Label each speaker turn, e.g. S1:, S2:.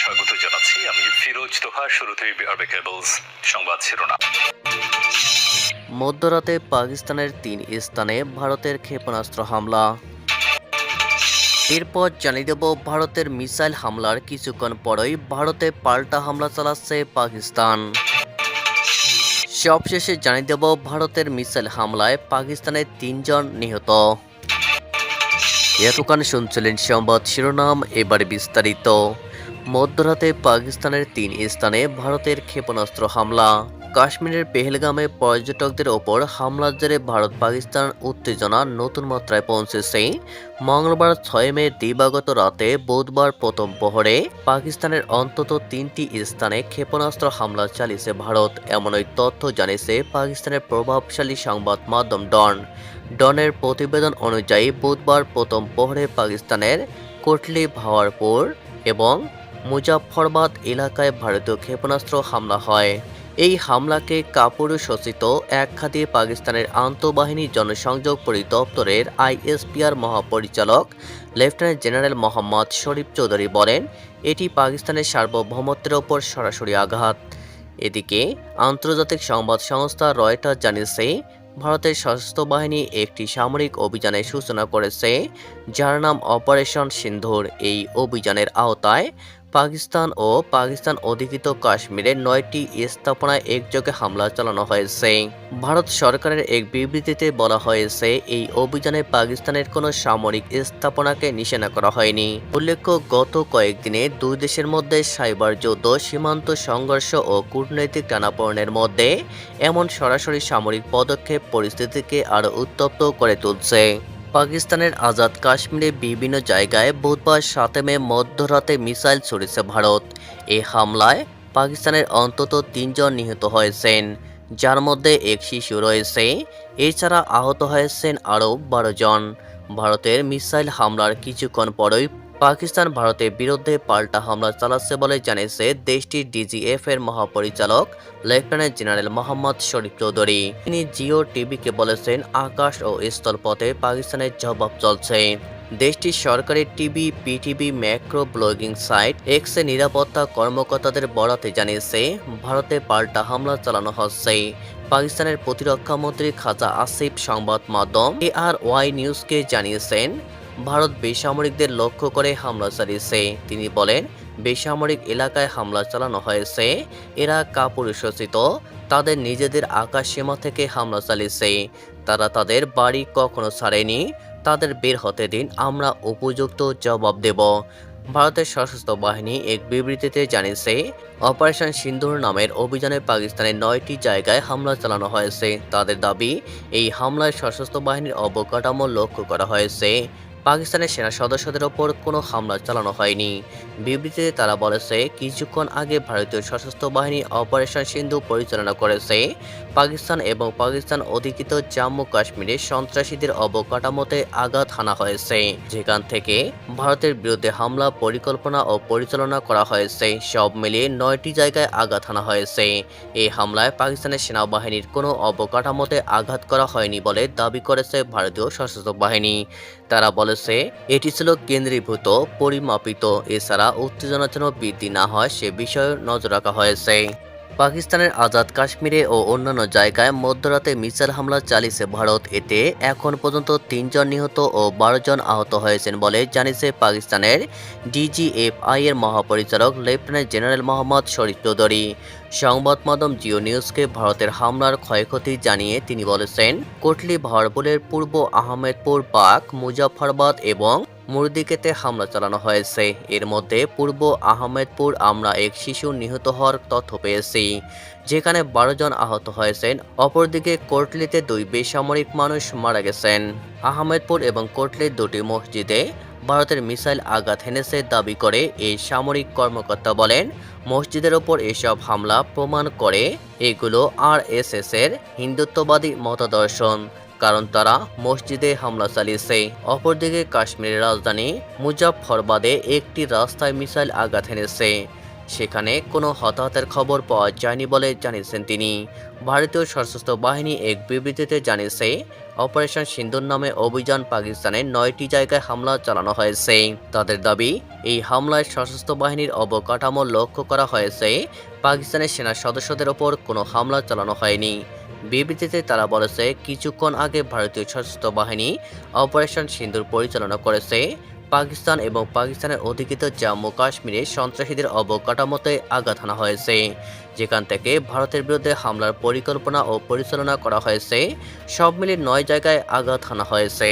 S1: স্বাগত জানাচ্ছি। আমি ফিরোজ তোহা শুরুতেই বিআরবি কেবলস সংবাদ শিরোনাম।
S2: মধ্যরাতে পাকিস্তানের তিন স্থানে ভারতের ক্ষেপণাস্ত্র হামলা। এরপর জানিয়ে দেব, ভারতের মিসাইল হামলার কিছুক্ষণ পরই ভারতে পাল্টা হামলা চালাচ্ছে পাকিস্তান। সবশেষে জানিয়ে দেব, ভারতের মিসাইল হামলায় পাকিস্তানের তিনজন নিহত। এতক্ষণ শুনছিলেন সংবাদ শিরোনাম, এবার বিস্তারিত। মধ্যরাতে পাকিস্তানের তিন স্থানে ভারতের ক্ষেপণাস্ত্র হামলা। কাশ্মীরের পেহেলগামে পর্যটকদের ওপর হামলার জেরে ভারত, পাকিস্তান উত্তেজনা নতুন মাত্রায় পৌঁছেছে। মঙ্গলবার ছয় মে দিবাগত রাতে বুধবার প্রথম প্রহরে পাকিস্তানের অন্তত তিনটি স্থানে ক্ষেপণাস্ত্র হামলা চালিয়েছে ভারত। এমন এমনই তথ্য জানিয়েছে পাকিস্তানের প্রভাবশালী সংবাদ মাধ্যম ডন। ডনের প্রতিবেদন অনুযায়ী বুধবার প্রথম প্রহরে পাকিস্তানের কোটলি ভাওয়ারপুর এবং মুজাফরবাদ এলাকায় ভারতীয় ক্ষেপণাস্ত্র হামলা হয়। এই হামলাকে কাপুরুষোচিত এক খাতে পাকিস্তানের আন্তঃবাহিনী জনসংযোগ পরিদপ্তরের আইএসপিআর মহাপরিচালক, লেফটেন্যান্ট জেনারেল মোহাম্মদ শরীফ চৌধুরী বলেন, এটি পাকিস্তানের সার্বভৌমত্বের ওপর সরাসরি আঘাত। এদিকে, আন্তর্জাতিক সংবাদ সংস্থা রয়টার জানিয়েছে, ভারতের সশস্ত্র বাহিনী একটি সামরিক অভিযানের সূচনা করেছে, যার নাম অপারেশন সিন্ধুর। এই অভিযানের আওতায় পাকিস্তান ও পাকিস্তান অধিকৃত কাশ্মীরে নয়টি স্থাপনায় একযোগে হামলা চালানো হয়েছে। ভারত সরকারের এক বিবৃতিতে বলা হয়েছে, এই অভিযানে পাকিস্তানের কোনো সামরিক স্থাপনাকে নিশানা করা হয়নি। উল্লেখ্য, গত কয়েকদিনে দুই দেশের মধ্যে সাইবার যুদ্ধ, সীমান্ত সংঘর্ষ ও কূটনৈতিক টানাপোড়েনের মধ্যে এমন সরাসরি সামরিক পদক্ষেপ পরিস্থিতিকে আরও উত্তপ্ত করে তুলছে। পাকিস্তানের আজাদ কাশ্মীরে বিভিন্ন জায়গায় বুধবার সাতে মে মধ্যরাতে মিসাইল ছড়িয়েছে ভারত। এ হামলায় পাকিস্তানের অন্তত তিনজন নিহত হয়েছেন, যার মধ্যে এক শিশু রয়েছে। এছাড়া আহত হয়েছেন আরও বারো জন। ভারতের মিসাইল হামলার কিছুক্ষণ পরই পাকিস্তান ভারতের বিরুদ্ধে পাল্টা হামলা চালাচ্ছে বলে জানিয়েছে দেশটির ডিজিএফ এর মহাপরিচালক, লেফটেন্যান্ট জেনারেল মোহাম্মদ শরীফ চৌধুরী। তিনি জিও টিভিকে বলেছেন, আকাশ ও স্থলপথে পাকিস্তানের জবাব চলছে। দেশটির সরকারি TV, PTV, macro blogging site, এক্সে নিরাপত্তা কর্মকর্তাদের বরাতে জানিয়েছে, ভারতে পাল্টা হামলা চালানো হচ্ছে। পাকিস্তানের প্রতিরক্ষা মন্ত্রী খাজা আসিফ সংবাদ মাধ্যম এ আর ওয়াই নিউজকে জানিয়েছেন ভারত বেসামরিকদের লক্ষ্য করে হামলা চালিয়েছে। তিনি বলেন, বেসামরিক এলাকায় হামলা চালানো হয়েছে। এরা কাপুরুষোচিত তাদের নিজেদের আকাশ সীমা থেকে হামলা চালিয়েছে। তারা তাদের বাড়ি কখনো ছাড়েনি। তাদের বের হতে দিন আমরা উপযুক্ত জবাব দেব। ভারতের সশস্ত্র বাহিনী এক বিবৃতিতে জানিয়েছে, অপারেশন সিন্ধুর নামের অভিযানে পাকিস্তানের নয়টি জায়গায় হামলা চালানো হয়েছে। তাদের দাবি, এই হামলায় সশস্ত্র বাহিনীর অবকাঠামো লক্ষ্য করা হয়েছে। পাকিস্তানের সেনা সদস্যদের ওপর কোনো হামলা চালানো হয়নি। বিবৃতিতে তারা বলেছে, কিছুক্ষণ আগে ভারতীয় সশস্ত্র বাহিনী অপারেশন সিন্ধু পরিচালনা করেছে। পাকিস্তান এবং পাকিস্তান অধিকৃত জম্মু কাশ্মীরে সন্ত্রাসীদের অবকাঠামোতে আঘাত হানা হয়েছে। যেখান থেকে ভারতের বিরুদ্ধে হামলা, পরিকল্পনা ও পরিচালনা করা হয়েছে। সব মিলিয়ে নয়টি জায়গায় আঘাত হানা হয়েছে। এই হামলায় পাকিস্তানের সেনাবাহিনীর কোনো অবকাঠামোতে আঘাত করা হয়নি বলে দাবি করেছে ভারতীয় সশস্ত্র বাহিনী। তারা বলেছে, এটি ছিল কেন্দ্রীভূত, পরিমাপিত। এছাড়া উত্তেজনা যেন বৃদ্ধি না হয় সে বিষয়ে নজর রাখা হয়েছে। পাকিস্তানের আজাদ কাশ্মীরে ও অন্যান্য জায়গায় মধ্যরাতে মিসাইল হামলা চালিয়েছে ভারত। এতে এখন পর্যন্ত তিনজন নিহত ও বারো জন আহত হয়েছেন বলে জানিয়েছে পাকিস্তানের ডিজিএফআই এর মহাপরিচালক লেফটেন্যান্ট জেনারেল মোহাম্মদ শরীফ চৌধুরী। সংবাদ মাধ্যম জিও নিউজকে ভারতের হামলার ক্ষয়ক্ষতি জানিয়ে তিনি বলেছেন কোটলি ভারপুরের পূর্ব আহমেদপুর, পাক মুজাফরবাদ এবং মুরদিকেতে হামলা চালানো হয়েছে। এর মধ্যে পূর্ব আহমেদপুর আমরা এক শিশু নিহত হওয়ার তথ্য পেয়েছি, যেখানে বারো জন আহত হয়েছেন। অপরদিকে কোটলিতে দুই বেসামরিক মানুষ মারা গেছেন। আহমেদপুর এবং কোটলির দুটি মসজিদে ভারতের মিসাইল আঘাত হেনেছে দাবি করে এই সামরিক কর্মকর্তা বলেন, মসজিদের ওপর এসব হামলা প্রমাণ করে এগুলো আর এর হিন্দুত্ববাদী মতাদর্শন। কারণ তারা মসজিদে হামলা চালিয়েছে। অপরদিকে কাশ্মীরের রাজধানী মুজাফরবাদে একটি রাস্তায় মিসাইল আঘাত এনেছে। সেখানে কোনো হতাহতের খবর পাওয়া যায়নি বলে জানিয়েছেন তিনি। ভারতীয় সশস্ত্র বাহিনী এক বিবৃতিতে জানিয়েছে, অপারেশন সিন্দুর নামে অভিযান পাকিস্তানের নয়টি জায়গায় হামলা চালানো হয়েছে। তাদের দাবি, এই হামলায় সশস্ত্র বাহিনীর অবকাঠামো লক্ষ্য করা হয়েছে। পাকিস্তানের সেনা সদস্যদের ওপর কোনো হামলা চালানো হয়নি। বিবৃতিতে তারা বলেছে, কিছুক্ষণ আগে ভারতীয় সশস্ত্র বাহিনী অপারেশন সিন্দুর পরিচালনা করেছে। পাকিস্তান এবং পাকিস্তানের অধিকৃত জম্মু কাশ্মীরে সন্ত্রাসীদের অবকাঠামোতে আঘাত আনা হয়েছে। যেখান থেকে ভারতের বিরুদ্ধে হামলার পরিকল্পনা ও পরিচালনা করা হয়েছে, সব মিলিয়ে নয় জায়গায় আঘাত আনা হয়েছে।